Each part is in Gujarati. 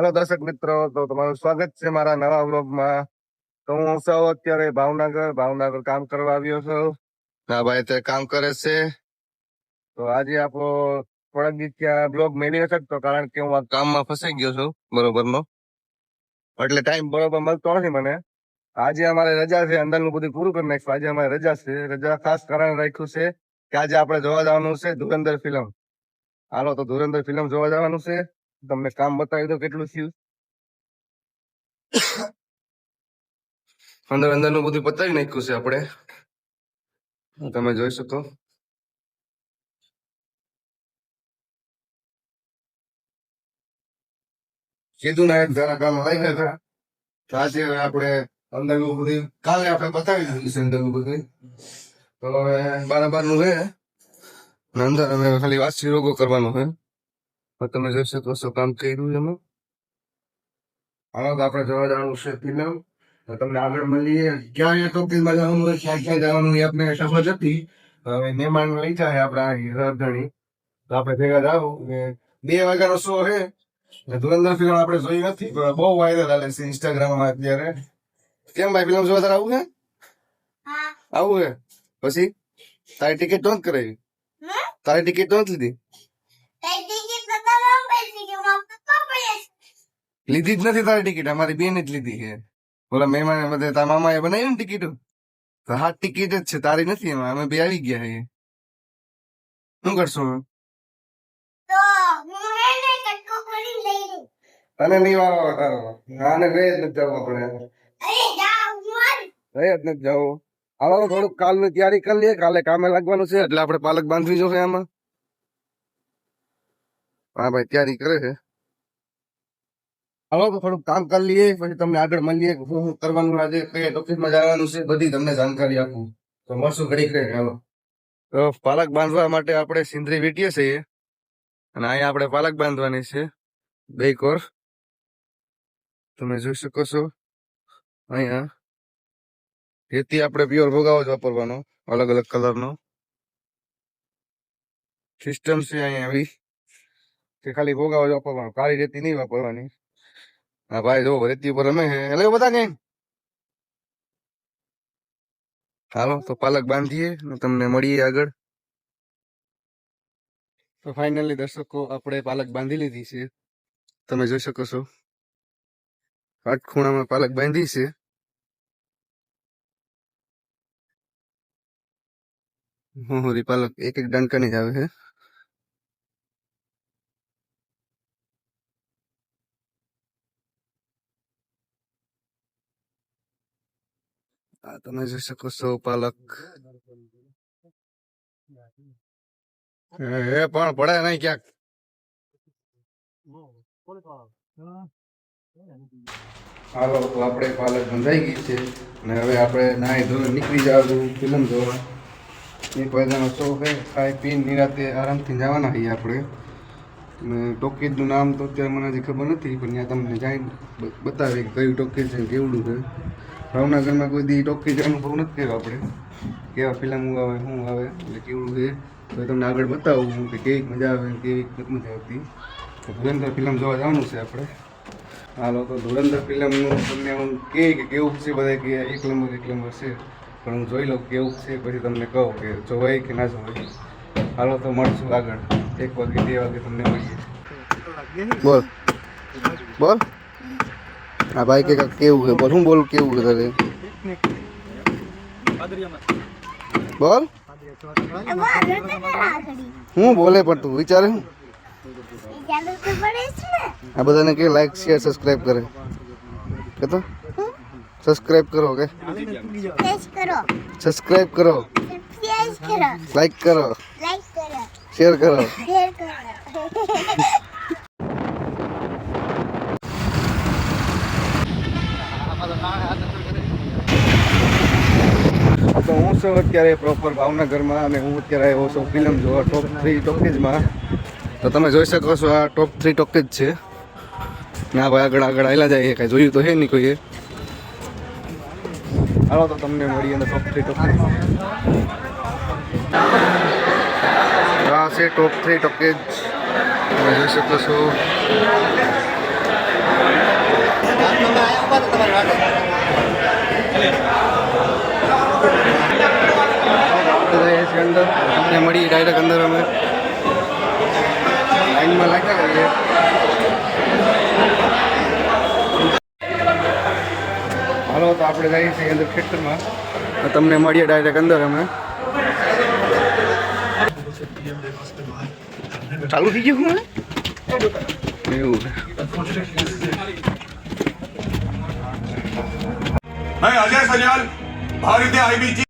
હેલો દર્શક મિત્રો. તો તમારું સ્વાગત છે મારા નવા વ્લોગમાં. તો હું સૌ અત્યારે ભાવનગર ભાવનગર કામ કરવા આવ્યો છું. ના ભાઈ, અત્યારે કામ કરે છે. તો આજે આપણો થોડાક દિવસ ત્યાં બ્લોગ મેળવી શકતો કારણ કે હું આ કામમાં ફસાઈ ગયો છું, બરોબરનો. એટલે ટાઈમ બરોબર મળતો નથી મને. આજે અમારે રજા છે, અંદરનું બધું પૂરું કરી નાખશું. આજે અમારે રજા છે. રજા ખાસ કારણ રાખ્યું છે કે આજે આપણે જોવા જવાનું છે ધુરંધર ફિલ્મ હાલો, તો ધુરંધર ફિલ્મ જોવા જવાનું છે. તમને કામ બતાવી દો કેટલું થયું? અંદર અંદરનું બધું પતાવી નાખ્યું છે આપણે. તમે જોઈ શકો. કીધું ના જરા કામ લઈ ગયા હતા આજે આપણે અંદરનું બધું કાલે આપણે બતાવી દીધું છે અંદરનું બધું. તો હવે બારનું છે અંદર અમે ખાલી વાસી રોગો કરવાનો છે. તમે જોઈ શકો છો કામ કર્યું એમાં? તો આપણે જવા જવાનું છે ફિલ્મ. તો તમને આગળ મળીએ. ક્યાં અહીંયા ટોકીઝમાં જવાનું હોય ક્યાં ક્યાં જવાનું એ આપણે સમજ હતી. હવે મહેમાન લઈ જાય આપણા રાજધાની. તો આપણે ભેગા જાવ બે વાગ્યાનો શો છે. ધુરંધર ફિલ્મ આપણે જોઈ નથી પણ બહુ વાયરલ હાલે છે ઇન્સ્ટાગ્રામમાં અત્યારે. કેમ ભાઈ ફિલ્મ જોવા તારે આવું છે? આવું છે? પછી? તારી ટિકિટ નોંધ કરાવી. તારી ટિકિટ નોંધ લીધી? લીધી જ નથી તારી ટિકિટ અમારી બેન જ લીધી છે. બોલા મહેમાન બધે તારા મામા એ બનાવી ને ટિકિટ? તો હા ટિકિટ જ છે તારી નથી એમાં અમે બે આવી ગયા છે શું કરશું? તને નહીં વાળો આને ગઈ જ નથી જવું આપણે. ગઈ જ નથી જવું. હવે થોડુંક કાલની તૈયારી કરી લઈએ. કાલે કામે લાગવાનું છે એટલે આપણે પાલક બાંધવી જોશે આમાં. હા ભાઈ તૈયારી કરે છે. હાલો થોડુંક કામ કરી લઈએ, પછી તમને આગળ મળીએ શું શું કરવાનું આજે, કઈ ઓફિસમાં જવાનું છે, બધી તમને જાણકારી આપું. તો મળશું ઘડી કરે હાલો. તો પાલક બાંધવા માટે આપણે સિંદરી વીટીએ છીએ. અને અહીંયા આપણે પાલક બાંધવાની છે, બે કોર. તમે જોઈ શકો છો, અહીંયા. રેતી આપણે પ્યોર ભોગાવો જ વાપરવાનો, અલગ અલગ કલરનો. સિસ્ટમ છે અહીંયા આવી કે ખાલી ભોગાવો જ વાપરવાનો, કાળી રેતી નહીં વાપરવાની. હા, ભાઈ, જો રેતી ઉપર અમે એટલે બધા કઈ હાલો, તો પાલક બાંધીએ તમને મળીએ આગળ. તો ફાઇનલી દર્શકો, આપણે પાલક બાંધી લીધી છે. તમે જોઈ શકો છો. આઠ ખૂણામાં પાલક બાંધી છે. મોહરી પાલક એક એક ડંકાની જ આવે છે તમે જોઈ શકો છો પાલક એ પણ પડે નહીં ક્યાંક હાલો તો આપણે પાલક બંધાઈ ગઈ છે અને હવે આપણે નાહી ધોઈ નીકળી જવાનું ફિલ્મ જોવા એક વાગ્યાનો શો છે ખાઈ પીને નિરાતે આરામથી જવાના છીએ આપણે અને ટોકીજનું નામ તો અત્યારે મને હજી ખબર નથી પણ ત્યાં તમને જઈને બતાવે કે કયું ટોકીજ છે કેવડું છે ભાવનગરમાં કોઈ દી ટોકીજ અનુભવ નથી કર્યો આપણે. કેવા ફિલ્મ આવે શું આવે એટલે કેવું છે. તો તમને આગળ બતાવું હું કે કેવી મજા આવે ને કેવી નથી મજા આવતી. તો ધુરંધર ફિલ્મ જોવા જવાનું છે આપણે. હાલો તો ધુરંધર ફિલ્મનું તમને હું કે કેવું છે બધા કે એક નંબર એક નંબર છે. પણ હું જોઈ લઉં કેવું છે પછી તમને કહું કે જોવાય કે ના જોવાય હાલો તો મળશું આગળ. એક વાગે બે વાગે તમને મળીએ. બોલ. બોલ. હા ભાઈ કે કેવું છે? બોલ હું બોલું કેવું છે તારે બોલ. હું બોલે પણ તું વિચારે? હું આ બધાને કે લાઈક શેર સબસ્ક્રાઇબ કરે. કે તો? સબસ્ક્રાઇબ કરો કે? સબસ્ક્રાઇબ કરો. લાઈક કરો. શેર કરો તો હું છું અત્યારે પ્રોપર ભાવનગરમાં અને હું અત્યારે આવ્યો છું ફિલ્મ જોવા ટોપ થ્રી ટોકીઝમાં તો તમે જોઈ શકો છો આ ટોપ થ્રી ટોકીજ છે. ના, ભાઈ, આગળ આગળ આવેલા જાય કાંઈ જોયું તો હે નહીં કોઈએ. હાલો, તો તમને મળીએ અને ટોપ થ્રી ટોકીજ આ છે ટોપ થ્રી ટોકીજ તમે જોઈ શકો છો. આપણે જઈએ છીએ અંદર તમને મળી ડાયરેક્ટ અંદર અમે લાઈનમાં લાગ્યા રહીએ હાલો તો આપણે જઈએ છીએ અંદર થિયેટરમાં તો તમને મળીએ ડાયરેક્ટ અંદર અમે ચાલુ થઈ ગયું હું એવું मैं अजय सन्याल भारतीय आयबीची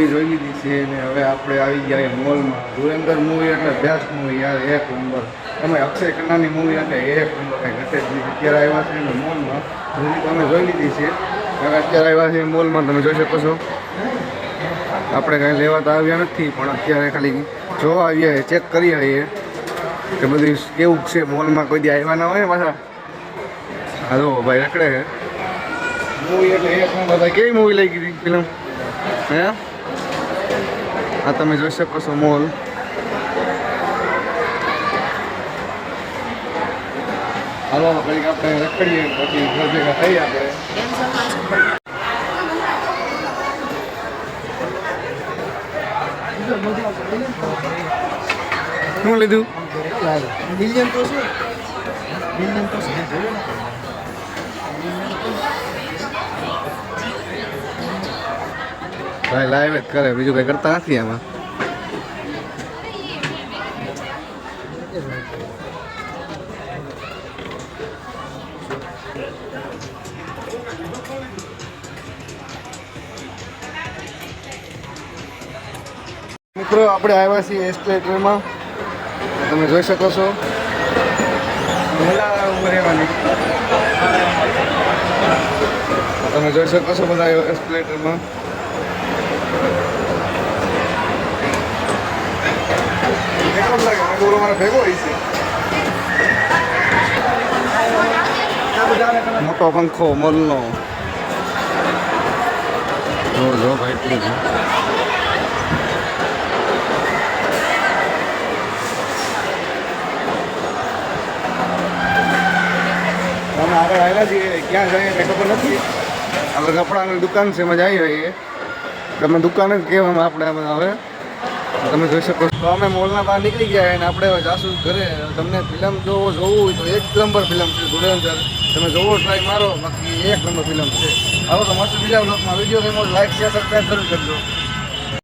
મૂવી જોઈ લીધી છે અને હવે આપણે આવી ગયા મોલમાં ધુરંધર મૂવી એટલે બેસ્ટ મૂવી યાર, એક નંબર તમે અક્ષય ખન્નાની મૂવી એટલે એક નંબર કાંઈ ઘટે અત્યારે આવ્યા છે ને મોલમાં મૂવી તમે જોઈ લીધી છે. હવે અત્યારે આવ્યા છે મોલમાં તમે જોઈ શકો છો. આપણે કાંઈ લેવા તો આવ્યા નથી, પણ અત્યારે ખાલી જોવા આવ્યા છે ચેક કરી આવીએ કે બધું કેવું છે મોલમાં કોઈ દી આવ્યા ના હોય ને પાછા? હાલો, ભાઈ રખડે છે. મૂવી એટલે એક નંબર કેવી મૂવી લઈ ગઈ ફિલ્મ હે? આ તમે જોઈ શકો છો મોલ. હાલો કંઈક આપણે રખડીએ, પછી ભેગા થઈ આપણે. શું લીધું? મિલિયન તો શું મિલિયન તો ભાઈ લાઈવ જ કરે બીજું કઈ કરતા નથી આમાં. મિત્રો આપણે આવ્યા છીએ એસ્ટેટમાં તમે જોઈ શકો છો. મહિલા ઉંમર રહેવાની. તમે જોઈ શકો છો બધા એસ્કેલેટરમાં મોટો પંખો મોલનો. જો જો ભાઈ એટલું છે અમે આગળ આવ્યા છીએ ક્યાં જઈએ ખબર નથી. આપણે કપડાની દુકાન છે એમાં જઈ રહીએ તમે દુકાન જ કહેવામાં આપણે હવે તમે જોઈ શકો તો અમે મોલના બહાર નીકળી ગયા અને આપણે જાશું ઘરે. તમને ફિલ્મ જોવો, જોવું હોય તો એક નંબર ફિલ્મ છે ધુરંધર તમે જોવો, ટ્રાય મારો. બાકી એક નંબર ફિલ્મ છે. હવે તો મસ્ત બીજા બ્લોગમાં વીડિયો ગેમો લાઈક શેર સબસ્ક્રાઈબ જરૂર કરજો.